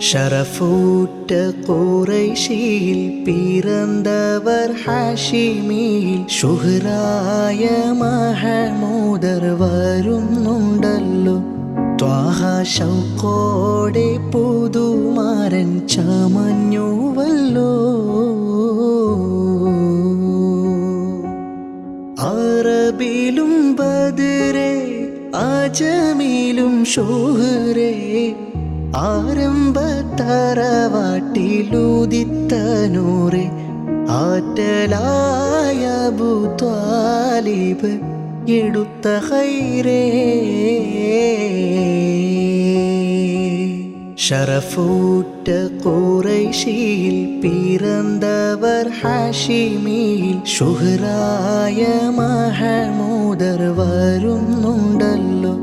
ഷറഫൂറ്റ കുറൈശിയിൽ പിറന്തവർ ഹാഷിമിയിൽ ഷുഹറായ മഹമൂദർ വരുന്നുണ്ടല്ലോ. ത്വാഹ ശൗക്കോടെ പുതുമാരൻ ചമഞ്ഞുവല്ലോ. അറബിലും ബദരെ അജമിലും ഷോഹറെ ആരംഭ തറവാട്ടിലുദിത്തനൂറെ ആറ്റലായ ഭൂത്വാലിബ് എടുത്ത ഹൈരേ ഷറഫൂറ്റ കുറൈശിയിൽ പിറന്നവർ ഹാഷിമിയിൽ ഷുഹറായ മഹമൂദർ വരുന്നുണ്ടല്ലോ.